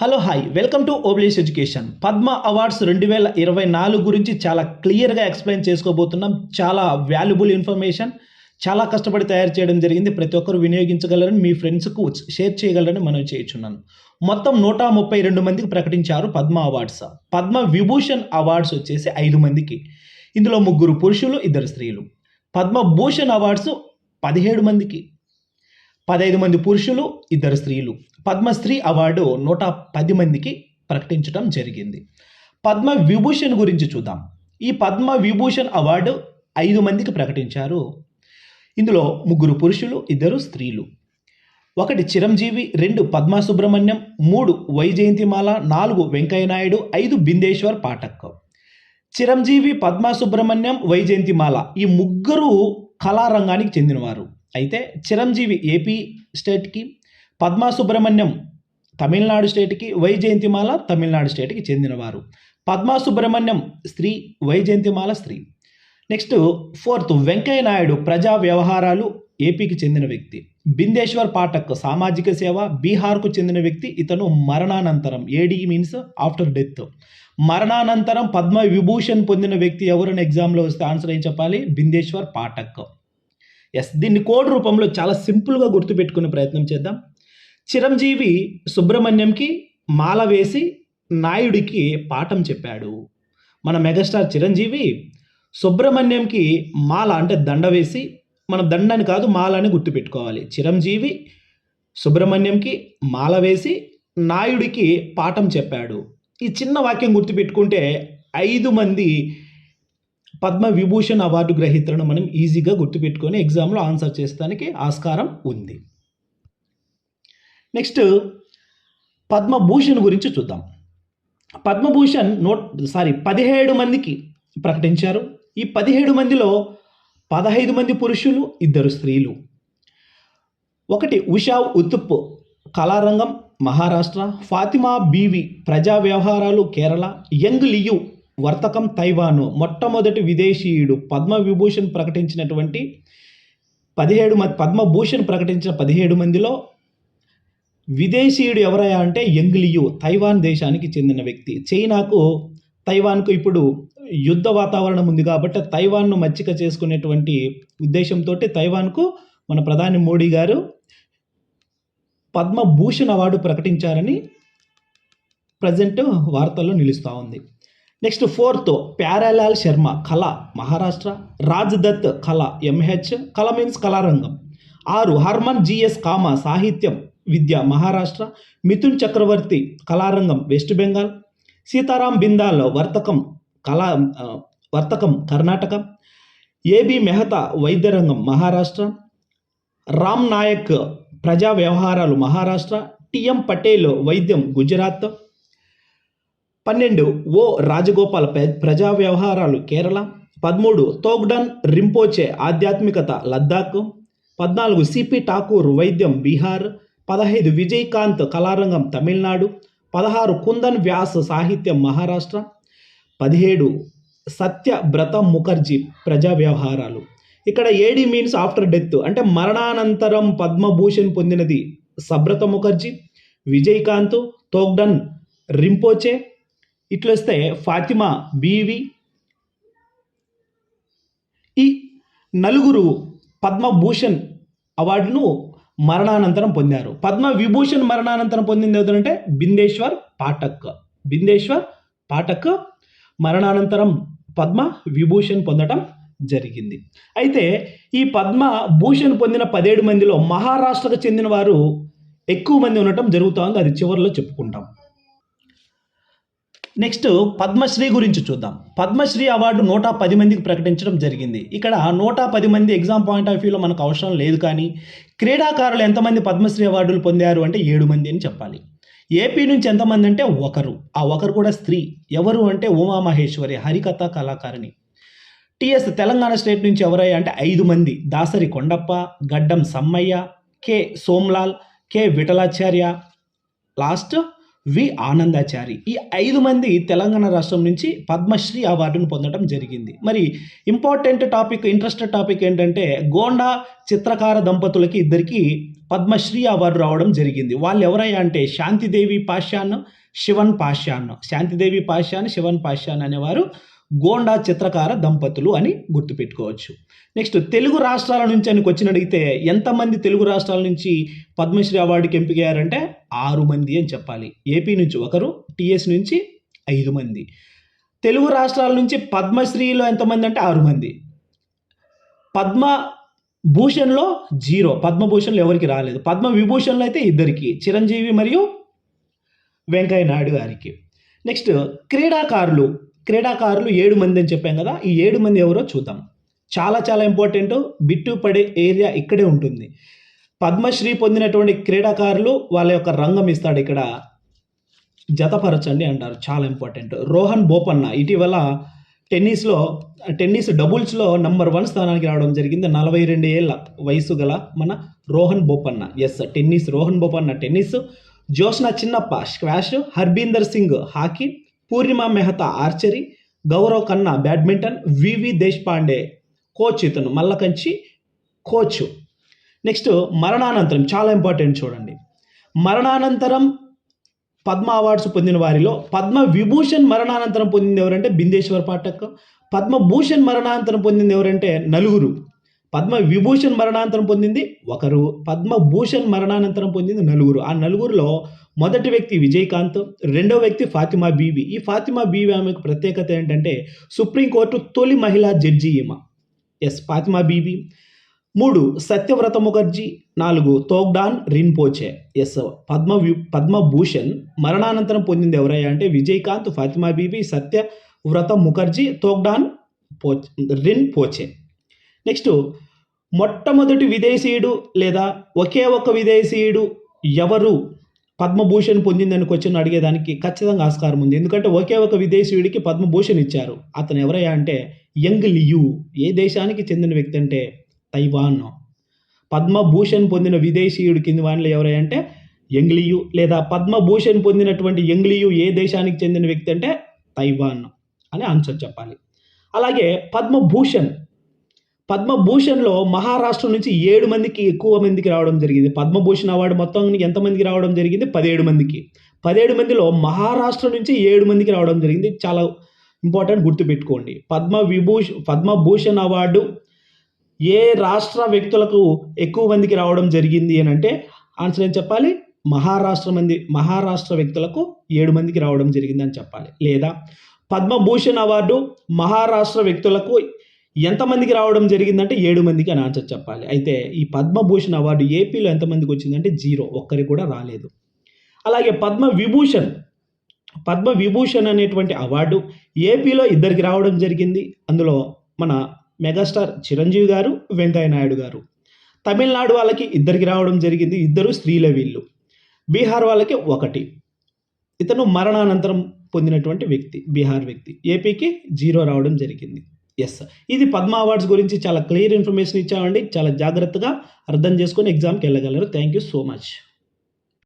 Hello hi. Welcome to ఓబ్లీస్ education. Padma awards రెండు వేల ఇరవై నాలుగు గురించి చాలా క్లియర్గా ఎక్స్ప్లెయిన్ చేసుకోబోతున్నాం. చాలా వాల్యుబుల్ ఇన్ఫర్మేషన్. చాలా కష్టపడి తయారు చేయడం జరిగింది. ప్రతి ఒక్కరు వినియోగించగలరని మీ ఫ్రెండ్స్కు షేర్ చేయగలరని మనం చేయించున్నాను. మొత్తం నూట ముప్పై రెండు మందికి ప్రకటించారు పద్మ అవార్డ్స్. పద్మ విభూషణ్ అవార్డ్స్ వచ్చేసి ఐదు మందికి. ఇందులో ముగ్గురు పురుషులు ఇద్దరు స్త్రీలు. పద్మభూషణ్ అవార్డ్స్ పదిహేడు మందికి. పదహైదు మంది పురుషులు ఇద్దరు స్త్రీలు. పద్మశ్రీ అవార్డు నూట పది మందికి ప్రకటించడం జరిగింది. పద్మ విభూషణ్ గురించి చూద్దాం. ఈ పద్మ విభూషణ్ అవార్డు ఐదు మందికి ప్రకటించారు. ఇందులో ముగ్గురు పురుషులు ఇద్దరు స్త్రీలు. ఒకటి చిరంజీవి రెండు పద్మా సుబ్రహ్మణ్యం మూడు వైజయంతిమాల నాలుగు వెంకయ్యనాయుడు ఐదు బిందేశ్వర్ పాఠక్. చిరంజీవి పద్మా సుబ్రహ్మణ్యం వైజయంతిమాల ఈ ముగ్గురు కళారంగానికి చెందినవారు. అయితే చిరంజీవి ఏపీ స్టేట్కి పద్మా సుబ్రహ్మణ్యం తమిళనాడు స్టేట్కి వై జయంతిమాల తమిళనాడు స్టేట్కి చెందినవారు. పద్మా సుబ్రహ్మణ్యం స్త్రీ వై జయంతిమాల స్త్రీ. నెక్స్ట్ ఫోర్త్ వెంకయ్య నాయుడు ప్రజా వ్యవహారాలు ఏపీకి చెందిన వ్యక్తి. బిందేశ్వర్ పాఠక్ సామాజిక సేవ బీహార్కు చెందిన వ్యక్తి. ఇతను మరణానంతరం ఏడీ మీన్స్ ఆఫ్టర్ డెత్ మరణానంతరం పద్మ విభూషణ్ పొందిన వ్యక్తి ఎవరని ఎగ్జామ్లో వస్తే ఆన్సర్ ఏం చెప్పాలి? బిందేశ్వర్ పాఠక్. ఎస్ దీన్ని కోడ్ రూపంలో చాలా సింపుల్గా గుర్తుపెట్టుకునే ప్రయత్నం చేద్దాం. చిరంజీవి సుబ్రహ్మణ్యంకి మాల వేసి నాయుడికి పాఠం చెప్పాడు. మన మెగాస్టార్ చిరంజీవి సుబ్రహ్మణ్యంకి మాల అంటే దండ వేసి మనం దండని కాదు మాల అని గుర్తుపెట్టుకోవాలి. చిరంజీవి సుబ్రహ్మణ్యంకి మాల వేసి నాయుడికి పాఠం చెప్పాడు. ఈ చిన్న వాక్యం గుర్తుపెట్టుకుంటే ఐదు మంది పద్మ విభూషణ్ అవార్డు గ్రహీతలను మనం ఈజీగా గుర్తుపెట్టుకొని ఎగ్జామ్లో ఆన్సర్ చేస్తానికి ఆస్కారం ఉంది. నెక్స్ట్ పద్మభూషణ్ గురించి చూద్దాం. పద్మభూషణ్ నోట్ సారీ పదిహేడు మందికి ప్రకటించారు. ఈ పదిహేడు మందిలో పదహైదు మంది పురుషులు ఇద్దరు స్త్రీలు. ఒకటి ఉషా ఉతుప్ కళారంగం మహారాష్ట్ర. ఫాతిమా బీవి ప్రజా వ్యవహారాలు కేరళ. యంగ్ లియు వర్తకం తైవాను మొట్టమొదటి విదేశీయుడు పద్మవిభూషణ్ ప్రకటించినటువంటి పదిహేడు మంది పద్మభూషణ్ ప్రకటించిన పదిహేడు మందిలో విదేశీయుడు ఎవరయ్యా అంటే ఎంగ్లియు తైవాన్ దేశానికి చెందిన వ్యక్తి. చైనాకు తైవాన్కు ఇప్పుడు యుద్ధ వాతావరణం ఉంది కాబట్టి తైవాన్ను మచ్చిక చేసుకునేటువంటి ఉద్దేశంతో తైవాన్కు మన ప్రధాని మోడీ గారు పద్మభూషణ్ అవార్డు ప్రకటించారని ప్రజెంట్ వార్తల్లో నిలుస్తూ ఉంది. నెక్స్ట్ ఫోర్త్ ప్యారాలాల్ శర్మ కళ మహారాష్ట్ర. రాజ్దత్ కళ ఎంహెచ్ కళ మీన్స్ కళారంగం. ఆరు హర్మన్ జిఎస్ కామ సాహిత్యం విద్య మహారాష్ట్ర. మిథున్ చక్రవర్తి కళారంగం వెస్ట్ బెంగాల్. సీతారాం బిందాల్ వర్తకం కళా వర్తకం కర్ణాటక. ఏబి మెహతా వైద్యరంగం మహారాష్ట్ర. రామ్ నాయక్ ప్రజా వ్యవహారాలు మహారాష్ట్ర. టిఎం పటేల్ వైద్యం గుజరాత్. పన్నెండు ఓ రాజగోపాల్ ప్ర- ప్రజా వ్యవహారాలు కేరళ. పదమూడు తోగ్డన్ రింపోచే ఆధ్యాత్మికత లద్దాఖ్. పద్నాలుగు సిపి ఠాకూర్ వైద్యం బీహార్. పదహైదు విజయకాంత్ కళారంగం తమిళనాడు. పదహారు కుందన్ వ్యాస్ సాహిత్యం మహారాష్ట్ర. పదిహేడు సత్యబ్రత ముఖర్జీ ప్రజా వ్యవహారాలు ఇక్కడ ఏడి మీన్స్ ఆఫ్టర్ డెత్ అంటే మరణానంతరం పద్మభూషణ్ పొందినది సబ్రత ముఖర్జీ. విజయకాంత్ తోగ్డన్ రింపోచే ఇట్లొస్తే ఫాతిమా బీవి. ఈ నలుగురు పద్మభూషణ్ అవార్డును మరణానంతరం పొందారు. పద్మ విభూషణ్ మరణానంతరం పొందింది ఎవరంటే బిందేశ్వర్ పాఠక్. బిందేశ్వర్ పాఠక్ మరణానంతరం పద్మ విభూషణ్ పొందడం జరిగింది. అయితే ఈ పద్మ భూషణ్ పొందిన పదిహేడు మందిలో మహారాష్ట్రకు చెందిన వారు ఎక్కువ మంది ఉండటం జరుగుతోంది. అది చివరిలో చెప్పుకుంటాం. నెక్స్ట్ పద్మశ్రీ గురించి చూద్దాం. పద్మశ్రీ అవార్డు నూట పది మందికి ప్రకటించడం జరిగింది. ఇక్కడ నూట పది మంది ఎగ్జామ్ పాయింట్ ఆఫ్ వ్యూలో మనకు అవసరం లేదు కానీ క్రీడాకారులు ఎంతమంది పద్మశ్రీ అవార్డులు పొందారు అంటే ఏడు మంది అని చెప్పాలి. ఏపీ నుంచి ఎంతమంది అంటే ఒకరు. ఆ ఒకరు కూడా స్త్రీ. ఎవరు అంటే ఉమామహేశ్వరి హరికథ కళాకారిణి. టిఎస్ తెలంగాణ స్టేట్ నుంచి ఎవరయ్యా అంటే ఐదు మంది. Dasari Kondappa Gaddam Sammaiah K Somlal K Vittalacharya. Last V Anandachari. ఈ ఐదు మంది తెలంగాణ రాష్ట్రం నుంచి పద్మశ్రీ అవార్డును పొందడం జరిగింది. మరి ఇంపార్టెంట్ టాపిక్ ఇంట్రెస్టెడ్ టాపిక్ ఏంటంటే గోండా చిత్రకార దంపతులకి ఇద్దరికి పద్మశ్రీ అవార్డు రావడం జరిగింది. వాళ్ళు ఎవరయ్యా అంటే శాంతిదేవి పాషాన్ శివన్ పాషాన్ శాంతిదేవి పాషాన్ శివన్ పాషాన్ అనేవారు గోండా చిత్రకార దంపతులు అని గుర్తుపెట్టుకోవచ్చు. నెక్స్ట్ తెలుగు రాష్ట్రాల నుంచి అని క్వశ్చన్ అడిగితే ఎంతమంది తెలుగు రాష్ట్రాల నుంచి పద్మశ్రీ అవార్డుకి ఎంపికయ్యారంటే ఆరు మంది అని చెప్పాలి. ఏపీ నుంచి ఒకరు టీఎస్ నుంచి ఐదు మంది. తెలుగు రాష్ట్రాల నుంచి పద్మశ్రీలో ఎంతమంది అంటే ఆరు మంది. పద్మ భూషణ్లో జీరో పద్మభూషణ్లో ఎవరికి రాలేదు. పద్మ విభూషణ్లో అయితే ఇద్దరికి చిరంజీవి మరియు వెంకయ్య నాయుడు గారికి. నెక్స్ట్ క్రీడాకారులు క్రీడాకారులు ఏడు మంది అని చెప్పాం కదా ఈ ఏడు మంది ఎవరో చూద్దాం. చాలా చాలా ఇంపార్టెంట్ బిట్టు పడే ఏరియా ఇక్కడే ఉంటుంది. పద్మశ్రీ పొందినటువంటి క్రీడాకారులు వాళ్ళ యొక్క రంగం ఇస్తాడు ఇక్కడ. జతపరచండి అంటారు చాలా ఇంపార్టెంట్. రోహన్ బోపన్న ఇటీవల టెన్నిస్లో టెన్నిస్ డబుల్స్లో నంబర్ వన్ స్థానానికి రావడం జరిగింది. నలభై రెండు ఏళ్ళ వయసు గల మన Rohan Bopanna. Yes tennis Rohan Bopanna tennis. Joshna Chinappa squash Harbinder Singh hockey. Purnima Mahato archery Gaurav Khanna badminton V V Deshpande coach ఇతను మల్లకంచి కోచ్. నెక్స్ట్ మరణానంతరం చాలా ఇంపార్టెంట్ చూడండి. మరణానంతరం పద్మ అవార్డ్స్ పొందిన వారిలో పద్మ విభూషణ్ మరణానంతరం పొందింది ఎవరంటే బిందేశ్వర్ పాఠక్ పద్మభూషణ్ మరణానంతరం పొందింది ఎవరంటే నలుగురు. పద్మ విభూషణ్ మరణానంతరం పొందింది ఒకరు పద్మభూషణ్ మరణానంతరం పొందింది నలుగురు. ఆ నలుగురిలో మొదటి వ్యక్తి విజయకాంత్ రెండో వ్యక్తి ఫాతిమా బీవి. ఈ ఫాతిమా బీవి ఆమెకు ప్రత్యేకత ఏంటంటే సుప్రీంకోర్టు తొలి మహిళా జడ్జి ఈమె. ఎస్ ఫాతిమా బీబీ మూడు సత్యవ్రత ముఖర్జీ. నాలుగు తోగ్డాన్ రిన్పోచే. ఎస్ పద్మ పద్మభూషణ్. మరణానంతరం పొందింది ఎవరయ్యా అంటే విజయకాంత్ ఫాతిమా బీబీ సత్యవ్రత ముఖర్జీ తోగ్డాన్ పో రిన్ పోచే నెక్స్ట్ మొట్టమొదటి విదేశీయుడు లేదా ఒకే ఒక విదేశీయుడు ఎవరు? పద్మభూషణ్ పొందిందని క్వశ్చన్ అడిగేదానికి ఖచ్చితంగా ఆస్కారం ఉంది. ఎందుకంటే ఒకే ఒక విదేశీయుడికి పద్మభూషణ్ ఇచ్చారు. అతను ఎవరయ్యా అంటే యంగ్ లియు. ఏ దేశానికి చెందిన వ్యక్తి అంటే తైవాన్. పద్మభూషణ్ పొందిన విదేశీయుడు కింది వానిలో ఎవరయ్యా అంటే యంగ్లియు లేదా పద్మభూషణ్ పొందినటువంటి యంగ్లియు ఏ దేశానికి చెందిన వ్యక్తి అంటే తైవాన్. అని ఆన్సర్ చెప్పాలి. అలాగే పద్మభూషణ్ పద్మభూషణ్లో మహారాష్ట్ర నుంచి ఏడు మందికి ఎక్కువ మందికి రావడం జరిగింది. పద్మభూషణ్ అవార్డు మొత్తం ఎంతమందికి రావడం జరిగింది? పదిహేడు మందికి. పదిహేడు మందిలో మహారాష్ట్ర నుంచి ఏడు మందికి రావడం జరిగింది. చాలా ఇంపార్టెంట్ గుర్తుపెట్టుకోండి. పద్మ విభూష్ పద్మభూషణ్ అవార్డు ఏ రాష్ట్ర వ్యక్తులకు ఎక్కువ మందికి రావడం జరిగింది అని అంటే ఆన్సర్ ఏం చెప్పాలి? మహారాష్ట్ర మంది మహారాష్ట్ర వ్యక్తులకు ఏడు మందికి రావడం జరిగింది అని చెప్పాలి. లేదా పద్మభూషణ్ అవార్డు మహారాష్ట్ర వ్యక్తులకు ఎంతమందికి రావడం జరిగిందంటే ఏడు మందికి అని ఆన్సర్ చెప్పాలి. అయితే ఈ పద్మభూషణ్ అవార్డు ఏపీలో ఎంతమందికి వచ్చిందంటే జీరో ఒక్కరికి కూడా రాలేదు. అలాగే పద్మ విభూషణ్ పద్మ విభూషణ్ అనేటువంటి అవార్డు ఏపీలో ఇద్దరికి రావడం జరిగింది. అందులో మన మెగాస్టార్ చిరంజీవి గారు వెంకయ్య నాయుడు గారు. తమిళనాడు వాళ్ళకి ఇద్దరికి రావడం జరిగింది. ఇద్దరు స్త్రీల వీళ్ళు. బీహార్ వాళ్ళకి ఒకటి. ఇతను మరణానంతరం పొందినటువంటి వ్యక్తి బీహార్ వ్యక్తి. ఏపీకి జీరో రావడం జరిగింది. ఎస్ ఇది పద్మ అవార్డ్స్ గురించి చాలా క్లియర్ ఇన్ఫర్మేషన్ ఇచ్చామండి. చాలా జాగ్రత్తగా అర్థం చేసుకొని ఎగ్జామ్కి వెళ్ళగలరు. Thank you so much